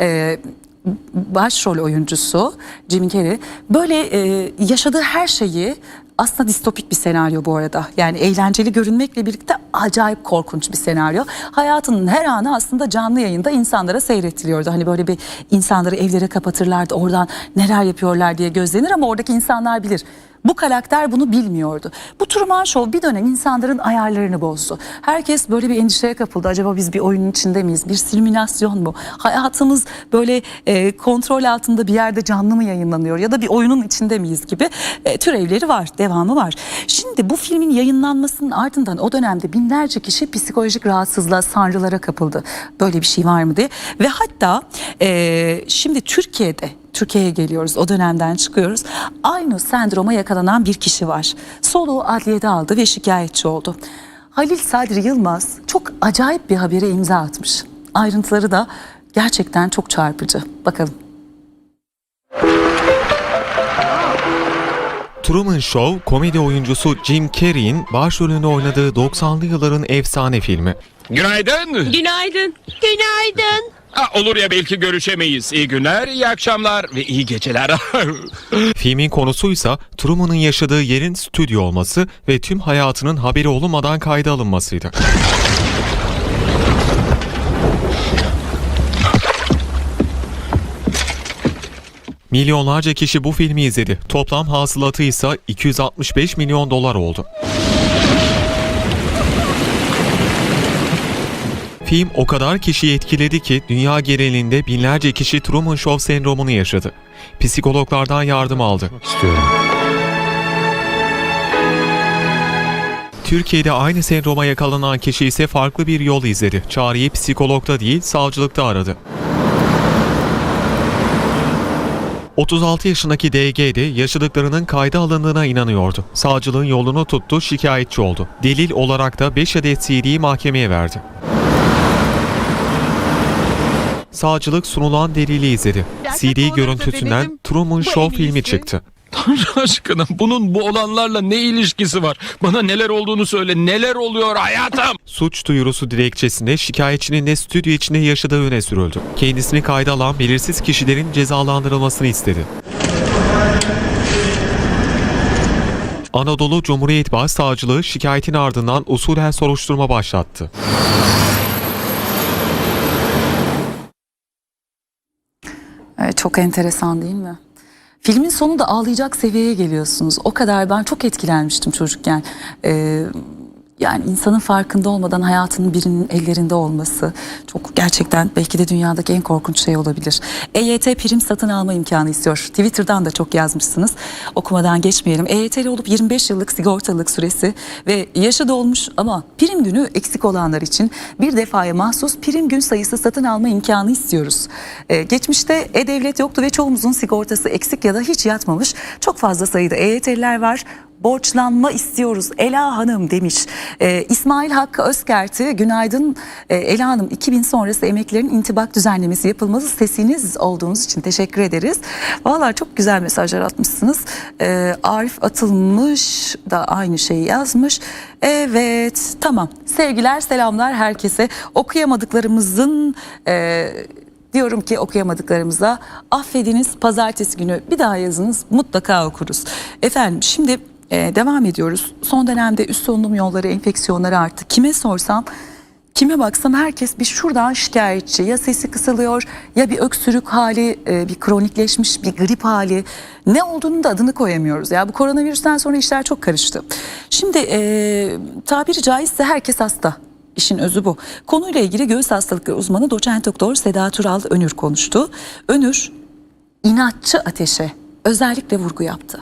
e, başrol oyuncusu Jim Carrey böyle e, yaşadığı her şeyi aslında distopik bir senaryo bu arada. Yani eğlenceli görünmekle birlikte acayip korkunç bir senaryo. Hayatının her anı aslında canlı yayında insanlara seyrettiriyordu. Hani böyle bir insanları evlere kapatırlardı oradan neler yapıyorlar diye gözlenir ama oradaki insanlar bilir. Bu karakter bunu bilmiyordu. Bu Truman Show bir dönem insanların ayarlarını bozdu. Herkes böyle bir endişeye kapıldı. Acaba biz bir oyunun içinde miyiz? Bir simülasyon mu? Hayatımız böyle e, kontrol altında bir yerde canlı mı yayınlanıyor? Ya da bir oyunun içinde miyiz gibi e, türevleri var, devamı var. Şimdi bu filmin yayınlanmasının ardından o dönemde binlerce kişi psikolojik rahatsızlığa, sanrılara kapıldı. Böyle bir şey var mı diye. Ve hatta e, şimdi Türkiye'de Türkiye'ye geliyoruz. O dönemden çıkıyoruz. Aynı sendroma yakalanan bir kişi var. Soluğu adliyede aldı ve şikayetçi oldu. Halil Sadri Yılmaz çok acayip bir habere imza atmış. Ayrıntıları da gerçekten çok çarpıcı. Bakalım. Truman Show, komedi oyuncusu Jim Carrey'in başrolünde oynadığı 90'lı yılların efsane filmi. Günaydın. Günaydın. Günaydın. Ha, olur ya belki görüşemeyiz. İyi günler, iyi akşamlar ve iyi geceler. Filmin konusuysa Truman'ın yaşadığı yerin stüdyo olması ve tüm hayatının haberi olunmadan kayda alınmasıydı. Milyonlarca kişi bu filmi izledi. Toplam hasılatı ise 265 milyon dolar oldu. Film o kadar kişiyi etkiledi ki dünya genelinde binlerce kişi Truman Show sendromunu yaşadı. Psikologlardan yardım aldı. Türkiye'de aynı sendroma yakalanan kişi ise farklı bir yol izledi. Çağrı'yı psikologda değil savcılıkta aradı. 36 yaşındaki DG de yaşadıklarının kayda alındığına inanıyordu. Savcılığın yolunu tuttu, şikayetçi oldu. Delil olarak da 5 adet CD'yi mahkemeye verdi. Savcılık sunulan delili izledi. CD görüntüsünden Truman Show filmi çıktı. Tanrı aşkına bunun bu olanlarla ne ilişkisi var? Bana neler olduğunu söyle. Neler oluyor hayatım? Suç duyurusu dilekçesinde şikayetçinin de stüdyo içinde yaşadığı öne sürüldü. Kendisini kayda alan belirsiz kişilerin cezalandırılmasını istedi. Anadolu Cumhuriyet Başsavcılığı şikayetin ardından usulen soruşturma başlattı. Çok enteresan değil mi? Filmin sonunda ağlayacak seviyeye geliyorsunuz. O kadar ben çok etkilenmiştim çocukken. Ee, yani insanın farkında olmadan hayatının birinin ellerinde olması çok gerçekten belki de dünyadaki en korkunç şey olabilir. EYT prim satın alma imkanı istiyor. Twitter'dan da çok yazmışsınız. Okumadan geçmeyelim. EYT'li olup 25 yıllık sigortalılık süresi ve yaşı dolmuş ama prim günü eksik olanlar için bir defaya mahsus prim gün sayısı satın alma imkanı istiyoruz. Ee, geçmişte e-devlet yoktu ve çoğumuzun sigortası eksik ya da hiç yatmamış. Çok fazla sayıda EYT'liler var borçlanma istiyoruz Ela Hanım demiş. Ee, İsmail Hakkı Özkerti günaydın Ee, Ela Hanım 2000 sonrası emeklerin intibak düzenlemesi yapılması sesiniz olduğunuz için teşekkür ederiz. Vallahi çok güzel mesajlar atmışsınız. Ee, Arif Atılmış da aynı şeyi yazmış. Evet tamam sevgiler selamlar herkese okuyamadıklarımızın... E, Diyorum ki okuyamadıklarımıza affediniz pazartesi günü bir daha yazınız mutlaka okuruz. Efendim şimdi e, devam ediyoruz. Son dönemde üst solunum yolları enfeksiyonları arttı. Kime sorsam kime baksam herkes bir şuradan şikayetçi. Ya sesi kısılıyor ya bir öksürük hali e, bir kronikleşmiş bir grip hali. Ne olduğunu da adını koyamıyoruz. Ya bu koronavirüsten sonra işler çok karıştı. Şimdi e, tabiri caizse herkes hasta. İşin özü bu. Konuyla ilgili göğüs hastalıkları uzmanı doçent doktor Seda Tural Önür konuştu. Önür inatçı ateşe özellikle vurgu yaptı.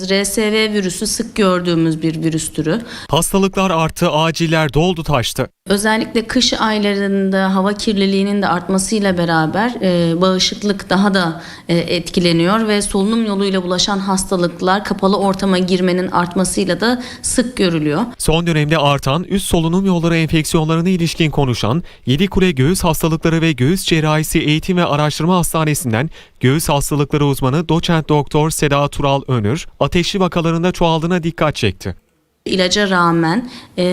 RSV virüsü sık gördüğümüz bir virüs türü. Hastalıklar arttı, aciller doldu taştı. Özellikle kış aylarında hava kirliliğinin de artmasıyla beraber e, bağışıklık daha da e, etkileniyor ve solunum yoluyla bulaşan hastalıklar kapalı ortama girmenin artmasıyla da sık görülüyor. Son dönemde artan üst solunum yolları enfeksiyonlarına ilişkin konuşan Yedikule Göğüs Hastalıkları ve Göğüs Cerrahisi Eğitim ve Araştırma Hastanesi'nden göğüs hastalıkları uzmanı doçent doktor Seda Tural Önür, ateşli vakalarında çoğaldığına dikkat çekti. İlaca rağmen e,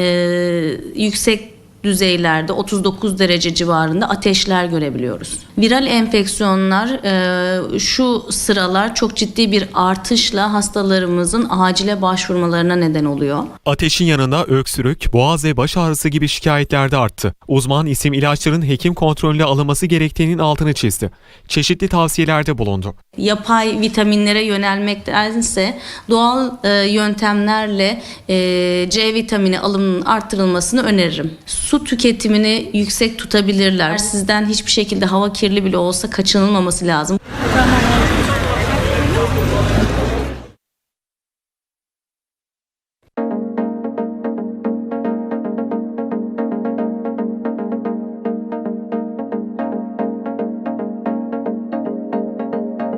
yüksek düzeylerde 39 derece civarında ateşler görebiliyoruz. Viral enfeksiyonlar e, şu sıralar çok ciddi bir artışla hastalarımızın acile başvurmalarına neden oluyor. Ateşin yanında öksürük, boğaz ve baş ağrısı gibi şikayetler de arttı. Uzman isim ilaçların hekim kontrolüne alınması gerektiğinin altını çizdi. Çeşitli tavsiyelerde bulundu. Yapay vitaminlere yönelmektense doğal e, yöntemlerle e, C vitamini alımının arttırılmasını öneririm. Su tüketimini yüksek tutabilirler. Sizden hiçbir şekilde hava kirli bile olsa kaçınılmaması lazım.